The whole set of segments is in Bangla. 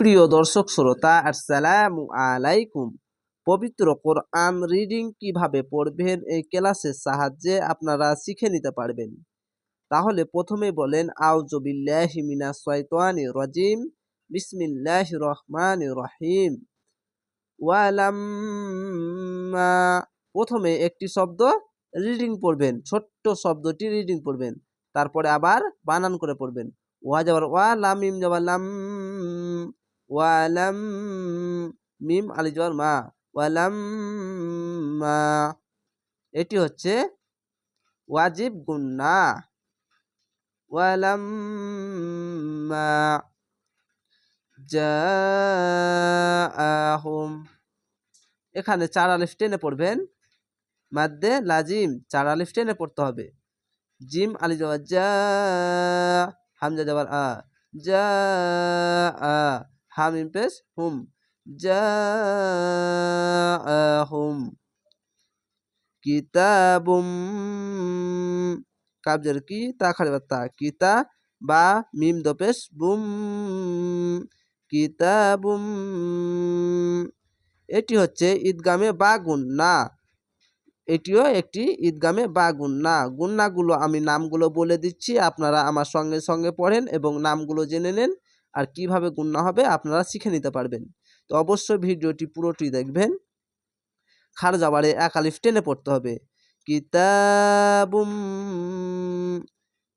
প্রিয় দর্শক শ্রোতা, আসসালামু আলাইকুম। পবিত্র কোরআন রিডিং কীভাবে পড়বেন, এই ক্লাসের সাহায্যে আপনারা শিখে নিতে পারবেন। তাহলে প্রথমে বলেন আউজবিল্লাহি মিনাশ শাইতানির রাজিম। বিসমিল্লাহির রহমানির রহিম। ওয়ালাম্মা, প্রথমে একটি শব্দ রিডিং পড়বেন, ছোট্ট শব্দটি রিডিং পড়বেন, তারপরে আবার বানান করে পড়বেন। ওয়া যাবার ওয়া লাম মিম যাবার লাম ওয়ালাম মিম আলি জবর মা, ওয়ালাম মা। এটি হচ্ছে ওয়াজিব গুন্না ওয়ালাম মা জাআহুম। এখানে চার আলিফ টেনে পড়বেন। মাদ্দে লাজিম, চার আলিফ টেনে পড়তে হবে। জিম আলি জবর জা হামজা জবর আ জা আ হামিম পেশ হুম। জাআহুম কিতাবুম কাবজের কি? তা খাড়ি তা। কিতা বা মিম দপেশ বুম। কিতাবুম এটি হচ্ছে ঈদগামে বা গুন্না এটিও একটি ঈদগামে বা গুন্না গুন্নাগুলো আমি নামগুলো বলে দিচ্ছি। আপনারা আমার সঙ্গে সঙ্গে পড়েন এবং নামগুলো জেনে নেন। আর কীভাবে গুন্না হবে আপনারা শিখে নিতে পারবেন। তো অবশ্যই ভিডিওটি পুরোটি দেখবেন। খার যাবারে এক আলিফ টেনে পড়তে হবে। কিতাবুম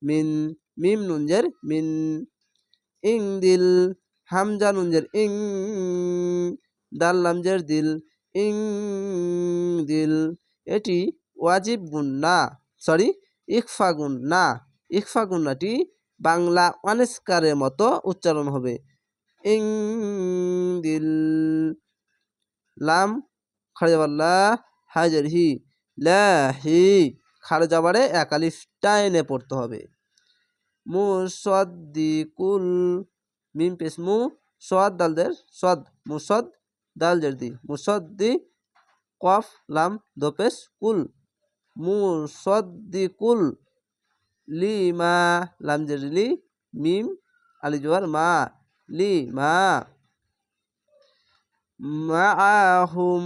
মিন, মিম নুঞ্জের মিন, ইং দিল, হামজা নুঞ্জের ইং, দাল লামজের দিল, ইং দিল। এটি ওয়াজিব গুন্না সরি, ইকফা না, ইকফা গুন্নাটি বাংলা অনেস্কারের মতো উচ্চারণ হবে। ইং দিল লাম খারজাবাল্লা হাজার হি হি খারে যাবারে একালিফ টাইনে পড়তে হবে। মুসদ্দিকুল মিম পেস মু সদ দালদের সদ মুসদ দাল জেরদি, মুসদ্দি কফ লাম দোপেস কুল, মুসদ্দিকুল লিমা লাম জেরলি মিম আলি জোয়ার মা লি মা মাআহুম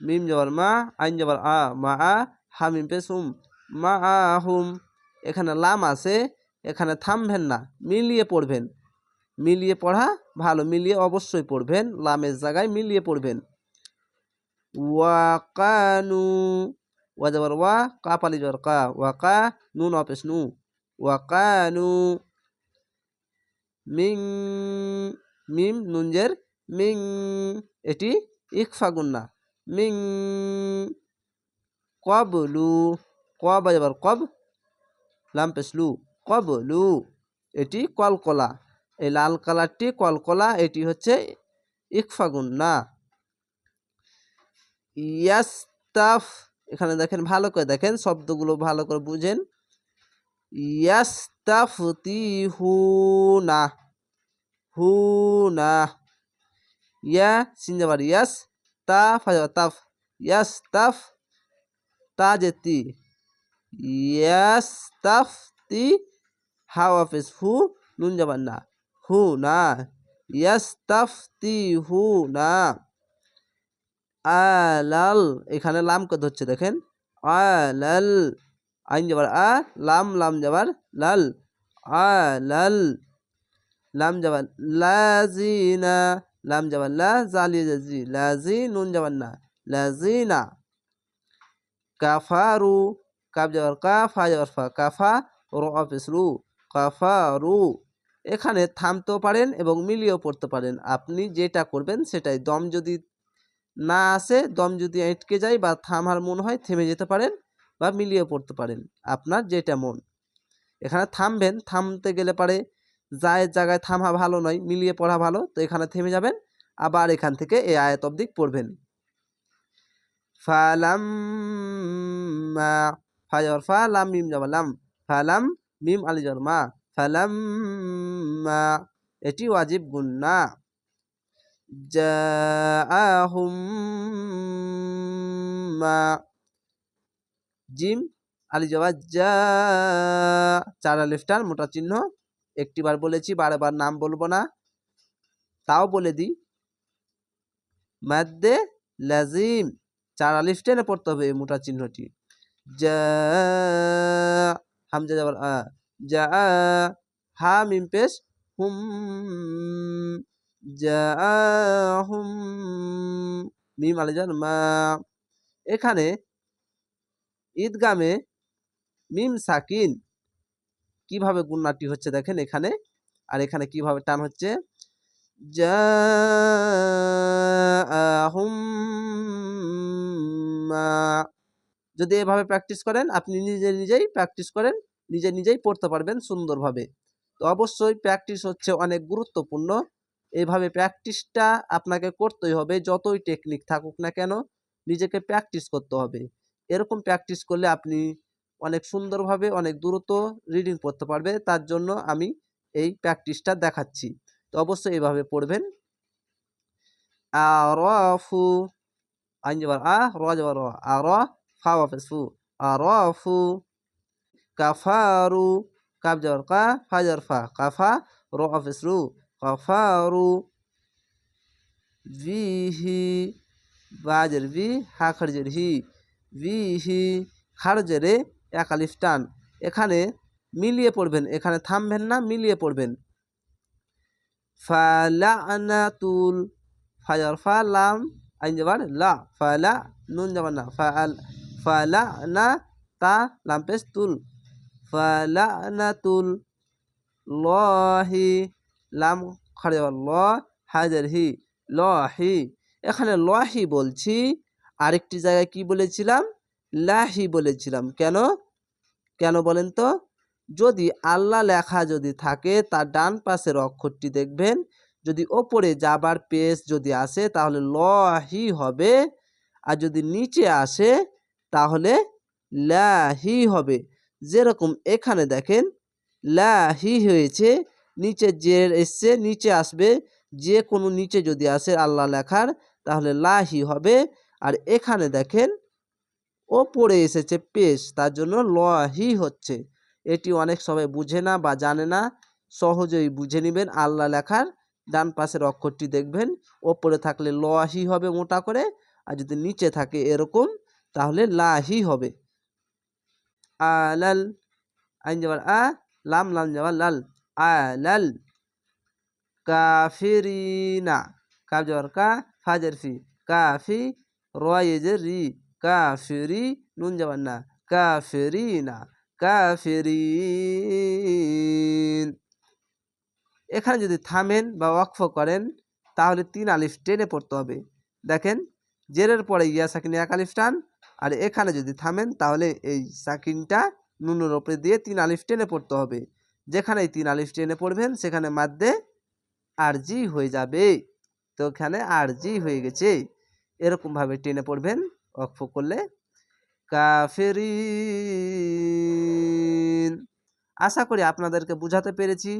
মিম জবর মা আইন জবর আ মা আ হা মিম পেশ হুম মাআহুম এখানে লাম আছে এখানে থামবেন না মিলিয়ে পড়বেন মিলিয়ে পড়া ভালো মিলিয়ে অবশ্যই পড়বেন লামের জায়গায় মিলিয়ে পড়বেন ওয়াকানু ওয়া যাবার ওয়া কা পালি জবর কা ওয়াকা নুন অপেস নু ওয়াকানু মিং মিম নুনজের মিং এটি ইকফা গুন্না মিং কবলু কব যাবার কব লাম পেসলু কবলু এটি কলকলা এই লাল কালারটি কলকলা এটি হচ্ছে ইকফা গুন্না ইয়াস্তাফ এখানে দেখেন ভালো করে দেখেন, শব্দগুলো ভালো করে বুঝেন। ইয়াস্তাফতিহুনা, হুনা, ইয়া সিনজাবার ইয়াস তা ফাজাবার তাফ ইয়াস তাফ তা যেতি ইয়াস তাফ তি হাওয়া ফেস হু, নুন যাবার না হু না ইয়াস তাফ তি হু না আলাল, এখানে লাম কত হচ্ছে দেখেন? আলাল, আইন যাবার আ, লাম লাম যাবার লাল, আলাল, লাম যাবার লাজিনা লাম যাবার লা জালি লাজি নুন যাবার না লাজিনা কাফারু কাপ যাবার কা, ফা যাবার ফা, কাফা, রু রু কাফারু। এখানে থামতেও পারেন এবং মিলিয়েও পড়তে পারেন। আপনি যেটা করবেন সেটাই। দম যদি না আসে দম যদি আটকে যায় বা থামার মন হয় থেমে যেতে পারেন বা মিলিয়ে পড়তে পারেন। আপনার যেটা মন। এখানে থামবেন, থামতে গেলে পারে যায় জায়গায় থামা ভালো নয়, মিলিয়ে পড়া ভালো, তো এখানে থেমে যাবেন, আবার এখান থেকে এই আয়াত অবদিক পড়বেন। ফালাম, মিম মিম মা ফালাম এটি ওয়াজিব গুন্না জাআহুম মা জিম আলি জবা যা চার আলিফটার মোটা চিহ্ন। একটিবার বলেছি, বারবার নাম বলব না। তাও বলে দিই। মাদ্দে লাজিম চার আলিফ টেনে পড়তে হবে এই মোটা চিহ্নটি। যা হামজা যাবার আ যা হা, মিম পেশ, হুম মা এখানে ঈদগামে মিম সাকিন কীভাবে গুন্নাটি হচ্ছে দেখেন এখানে, আর এখানে কীভাবে টান হচ্ছে? যদি এভাবে প্র্যাকটিস করেন, আপনি নিজে নিজেই প্র্যাকটিস করেন, নিজে নিজেই পড়তে পারবেন সুন্দরভাবে। তো অবশ্যই প্র্যাকটিস হচ্ছে অনেক গুরুত্বপূর্ণ। এইভাবে প্র্যাকটিসটা আপনাকে করতেই হবে। যতই টেকনিক থাকুক না কেন, নিজেকে প্র্যাকটিস করতে হবে। এরকম প্র্যাকটিস করলে আপনি অনেক সুন্দরভাবে অনেক দ্রুত রিডিং পড়তে পারবে। তার জন্য আমি এই প্র্যাকটিসটা দেখাচ্ছি। তো অবশ্যই এভাবে পড়বেন। আরফু, আইন যাবার আ র র আর ফা ফু কাফারু কাব কা, ফা কাফা, র রু কাফারু ভিহি বাজের বি হা খারজের হি বিহি খারজেরে এক আলিফ টান। এখানে মিলিয়ে পড়বেন, এখানে থামবেন না, মিলিয়ে পড়বেন। ফালানাতুল ফাজার, ফালাম আইন যাবার লা, ফালা, নুন যাবার না, ফাল ফালা না তা লাম পেস তুল ফালানাতুল লহি লাম যাবার ল হাজার হি ল হি এখানে লহি বলছি, আরেকটি জায়গায় কি বলেছিলাম? লাহি বলেছিলাম। কেন? কেন বলেন তো? যদি আল্লাহ লেখা যদি থাকে, তার ডান পাশের অক্ষরটি দেখবেন। যদি ওপরে যাবার পেস যদি আসে, তাহলে লহি হবে। আর যদি নিচে আসে, তাহলে লাহি হবে। যেরকম এখানে দেখেন, লাহি হয়েছে নিচে যে এসছে, নিচে আসবে। যে কোনো নিচে যদি আসে আল্লাহ লেখার, তাহলে লাহি হবে। আর এখানে দেখেন, ওপরে এসেছে পেশ, তার জন্য লহি হচ্ছে। এটি অনেক সবাই বুঝে না বা জানে না। সহজেই বুঝে নেবেন আল্লাহ লেখার। ডান পাশের অক্ষরটি দেখবেন, ওপরে থাকলে লহি হবে মোটা করে। আর যদি নিচে থাকে এরকম, তাহলে লাহি হবে। আলাল আইন যাবার আ, লাম লাম যাবার লাল। আলাল কাফিরিনা কাব যাবার কা ফাজের ফি কাফি রয়েজের রি কাফিরি নুন যাবার না কাফিরিনা কাফিরিন এখানে যদি থামেন বা ওয়াকফ করেন, তাহলে তিন আলিফ টেনে পড়তে হবে। দেখেন, জেরের পরে ইয়া সাকিন এক আলিফ টান, আর এখানে যদি থামেন, তাহলে এই সাকিনটা নুনের ওপরে দিয়ে তিন আলিফ টেনে পড়তে হবে। যেখানে তিন আলিফ টেনে পড়বেন, সেখানে মাধ্যে আরজি হয়ে যাবে। তো এখানে আর আরজি হয়ে গেছে। এরকমভাবে টেনে পড়বেন অক্ষ করলে। কাফেরি আশা করি আপনাদেরকে বুঝাতে পেরেছি।